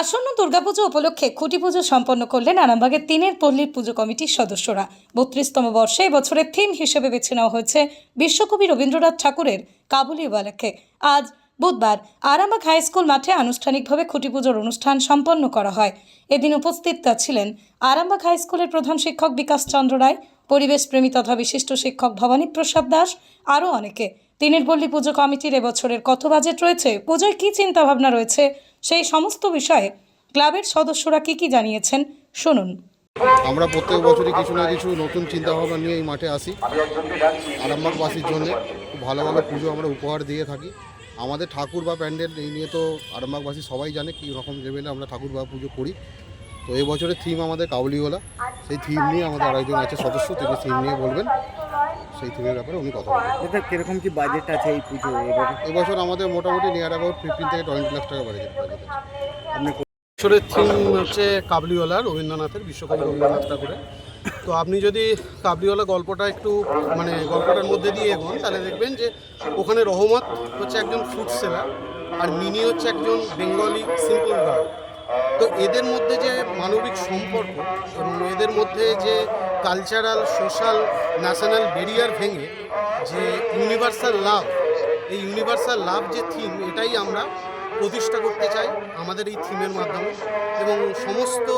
আসন্ন দুর্গাপুজো উপলক্ষে খুঁটি পুজো সম্পন্ন করলেন আরামবাগের তিনের পল্লীর পুজো কমিটির সদস্যরা। বত্রিশতম বর্ষে এবছরের থিম হিসেবে বেছে নেওয়া হয়েছে বিশ্বকবি রবীন্দ্রনাথ ঠাকুরের কাবুলি কাবুলিওয়ালাকে আজ বুধবার আরামবাগ হাই স্কুল মাঠে আনুষ্ঠানিকভাবে খুঁটি পুজোর অনুষ্ঠান সম্পন্ন করা হয়। এদিন উপস্থিত ছিলেন আরামবাগ হাই স্কুলের প্রধান শিক্ষক বিকাশ চন্দ্র রায় পরিবেশ প্রেমী তথা বিশিষ্ট শিক্ষক ভবানী প্রসাদ দাস, আরও অনেকে। তিনের পল্লী পুজো কমিটির এবছরের কত বাজেট রয়েছে, পুজোয় কী চিন্তাভাবনা রয়েছে, সেই সমস্ত বিষয়ে ক্লাবের সদস্যরা কি কি জানিয়েছেন, শুনুন। আমরা প্রত্যেক বছরই কিছু না কিছু নতুন চিন্তাভাবনা নিয়ে এই মাঠে আসি। আরামবাগবাসীর জন্য ভালো ভালো পুজো আমরা উপহার দিয়ে থাকি। আমাদের ঠাকুর বা প্যান্ডেল এই নিয়ে তো আরামবাগবাসী সবাই জানে কী রকম লেভেলে আমরা ঠাকুর বা পুজো করি। তো এবছরের থিম আমাদের কাবুলিওয়ালা সেই থিম নিয়ে আমাদের আরেকজন আছে সদস্য, তিনি থিম নিয়ে বলবেন। সেই থিমের ব্যাপারে উনি কথা বলবেন এটা কীরকম কি বাজেট আছে এই পুজো এবার? এবছর আমাদের মোটামুটি নিয়ার অ্যাবাউট ফিফটিন থেকে টোয়েন্টি লাখ টাকা বাজেট বাজেট আছে। আপনি বছরের থিম হচ্ছে কাবলিওয়ালা রবীন্দ্রনাথের বিশ্বকবি রবীন্দ্রনাথ ঠাকুরের। তো আপনি যদি কাবলিওয়ালা গল্পটা একটু মানে গল্পটার মধ্যে দিয়ে এগোন তাহলে দেখবেন যে ওখানে রহমত হচ্ছে একজন ফুড সেলার আর মিনি হচ্ছে একজন বেঙ্গলি সিম্পল গার্ল তো এদের মধ্যে যে মানবিক সম্পর্ক এবং এদের মধ্যে যে কালচারাল সোশ্যাল ন্যাশনাল ব্যারিয়ার ভেঙে যে ইউনিভার্সাল লাভ এই ইউনিভার্সাল লাভ যে থিম এটাই আমরা প্রতিষ্ঠা করতে চাই আমাদের এই থিমের মাধ্যমে। এবং সমস্ত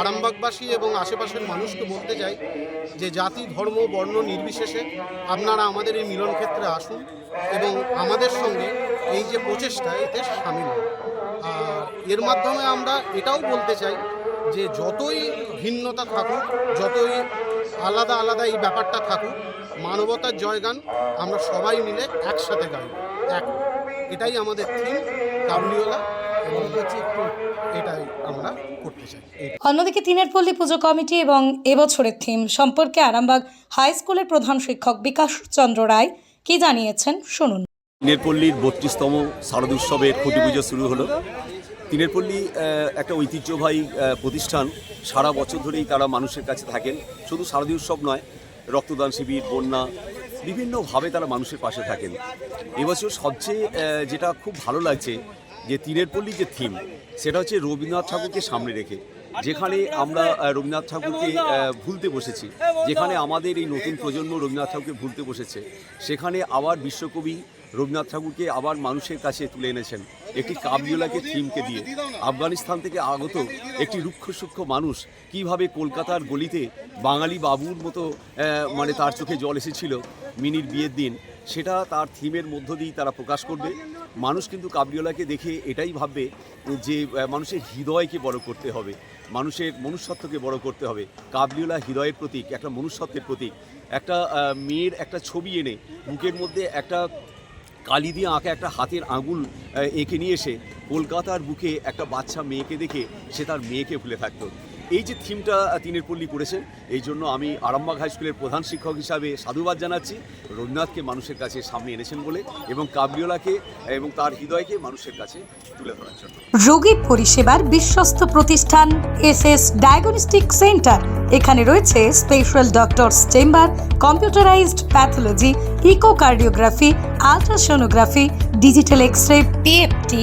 আরামবাগবাসী এবং আশেপাশের মানুষকে বলতে চাই যে জাতি, ধর্ম, বর্ণ নির্বিশেষে আপনারা আমাদের এই মিলন ক্ষেত্রে আসুন এবং আমাদের সঙ্গে এই যে প্রচেষ্টা, এতে সামিল হন। আর এর মাধ্যমে আমরা এটাও বলতে চাই যে যতই ভিন্নতা থাকুক যতই আলাদা আলাদা এই ব্যাপারটা থাকুক মানবতার জয়গান আমরা সবাই মিলে একসাথে গাই এক। এটাই আমাদের থিম কাবুলিওয়ালা এবং হচ্ছে একটু এটাই আমরা করতে চাই। অন্যদিকে তিনের পল্লী পুজো কমিটি এবং এবছরের থিম সম্পর্কে আরামবাগ হাই স্কুলের প্রধান শিক্ষক বিকাশ চন্দ্র রায় কি জানিয়েছেন শুনুন। তিনেরপল্লীর বত্রিশতম শারদোৎসবের খুঁটি পুজো শুরু হলো। তিনেরপল্লী একটা ঐতিহ্যবাহী প্রতিষ্ঠান। সারা বছর ধরেই তারা মানুষের কাছে থাকেন। শুধু শারদীয় উৎসব নয়, রক্তদান শিবির, বন্যা, বিভিন্নভাবে তারা মানুষের পাশে থাকেন। এবছর সবচেয়ে যেটা খুব ভালো লাগছে, যে তিনেরপল্লী যে থিম সেটা হচ্ছে রবীন্দ্রনাথ ঠাকুরকে সামনে রেখে। যেখানে আমরা রবীন্দ্রনাথ ঠাকুরকে ভুলতে বসেছি। যেখানে আমাদের এই নতুন প্রজন্ম রবীন্দ্রনাথ ঠাকুরকে ভুলতে বসেছে। সেখানে আবার বিশ্বকবি রবীন্দ্রনাথ ঠাকুরকে আবার মানুষের কাছে তুলে এনেছেন একটি কাবলিওলাকে থিমকে দিয়ে। আফগানিস্তান থেকে আগত একটি রুক্ষ সূক্ষ্ম মানুষ কীভাবে কলকাতার গলিতে বাঙালি বাবুর মতো মানে তার চোখে জল এসেছিল মিনির বিয়ের দিন সেটা তার থিমের মধ্য দিয়েই তারা প্রকাশ করবে। মানুষ কিন্তু কাবলিওলাকে দেখে এটাই ভাববে যে মানুষের হৃদয়কে বড় করতে হবে, মানুষের মনুষ্যত্বকে বড় করতে হবে। কাবলিওলা হৃদয়ের প্রতীক, একটা মনুষ্যত্বের প্রতীক। একটা মেয়ের একটা ছবি এনে বুকের মধ্যে একটা কালি দিয়ে আঁকা একটা হাতের আঙুল এঁকে নিয়ে এসে কলকাতার বুকে একটা বাচ্চা মেয়েকে দেখে সে তার মেয়েকে ভুলে থাকতো। এই যে থিমটা তিনের পল্লী করেছেন, এই জন্য আমি আরামবাগ হাই স্কুলের প্রধান শিক্ষক হিসাবে সাধুবাদ জানাচ্ছি। রবীন্দ্রনাথকে মানুষের কাছে সামনে এনেছেন বলে এবং কাবলিওলাকে এবং তার হৃদয়কে মানুষের কাছে তুলে ধরার জন্য। রোগী পরিষেবার বিশ্বস্ত প্রতিষ্ঠান এস এস ডায়াগনস্টিক সেন্টার। এখানে রয়েছে special doctors chamber, computerised pathology, echocardiography, ultrasonography, digital X ray PFT